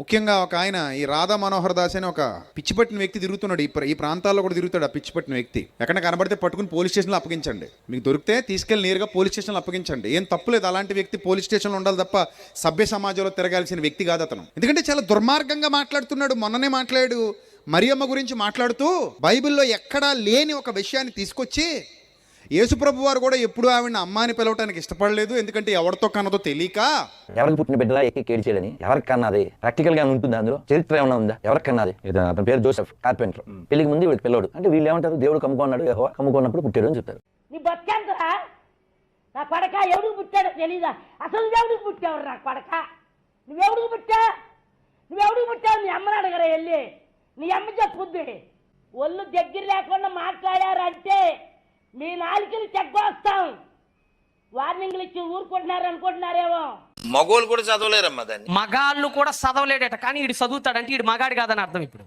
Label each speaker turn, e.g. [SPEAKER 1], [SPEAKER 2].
[SPEAKER 1] ముఖ్యంగా ఒక ఆయన ఈ రాధా మనోహర్ దాస్ అని ఒక పిచ్చిపట్టిన వ్యక్తి తిరుగుతున్నాడు. ఈ ఈ ప్రాంతాల్లో కూడా తిరుగుతాడు ఆ పిచ్చిపట్టిన వ్యక్తి. ఎక్కడ కనబడితే పట్టుకుని పోలీస్ స్టేషన్లో అప్పగించండి. మీకు దొరికితే తీసుకెళ్ళి నేరుగా పోలీస్ స్టేషన్లో అప్పగించండి. ఏం తప్పులేదు అలాంటి వ్యక్తి పోలీస్ స్టేషన్లో ఉండాలి తప్ప సభ్య సమాజంలో తిరగాల్సిన వ్యక్తి కాదు అతను. ఎందుకంటే చాలా దుర్మార్గంగా మాట్లాడుతున్నాడు. మొన్ననే మాట్లాడు మరియమ్మ గురించి మాట్లాడుతూ బైబిల్లో ఎక్కడా లేని ఒక విషయాన్ని తీసుకొచ్చి యేసుప్రభు వారు కూడా ఎప్పుడు ఆవిడ అమ్మ అని పిలవటానికి ఇష్టపడలేదు. ఎందుకంటే ఎవరితో కన్నదో తెలియక.
[SPEAKER 2] ఎవరికి పుట్టిన బిడ్డలా ఎక్కి కేడిచేయడని ఎవరికి కన్నది? ప్రాక్టికల్గా ఉంటుందా అందులో? చరిత్ర ఏమైనా ఉందా? ఎవరికి కన్నది? అతని పేరు జోసెఫ్ కార్పెంటర్. పెళ్ళికి ముందు వీడు పిల్లడు. అంటే వీళ్ళు ఏమంటారు? దేవుడు కమ్ముకున్నాడు యెహోవా కమ్ముకున్నప్పుడు పుట్టాడు అని చెప్తారు.
[SPEAKER 3] నీ బతికెంతరా నా కొడక ఎవడికి పుట్టాడో తెలీదా? అసలు దేవుడికి పుట్టావు నా కొడక నువ్వెవడికి పుట్టా నువ్వెవడికి పుట్టావు? నీ అమ్మని అడగరా వెళ్ళి. నీ అమ్మ చెప్పుద్ది. ఒళ్ళు దగ్గర లేకుండా మాట్లాడారంటే మీ నాలుకలు చెగ్గొస్తాం వార్నింగ్లు ఇచ్చి ఊరుకుంటున్నారు అనుకుంటున్నారేమో.
[SPEAKER 4] మగోళ్ళు కూడా చదవలేరమ్మా దాన్ని.
[SPEAKER 5] మగాళ్ళు కూడా చదవలేడట కానీ వీడు చదువుతాడంటే వీడు మగాడు కాదని అర్థం ఇప్పుడు.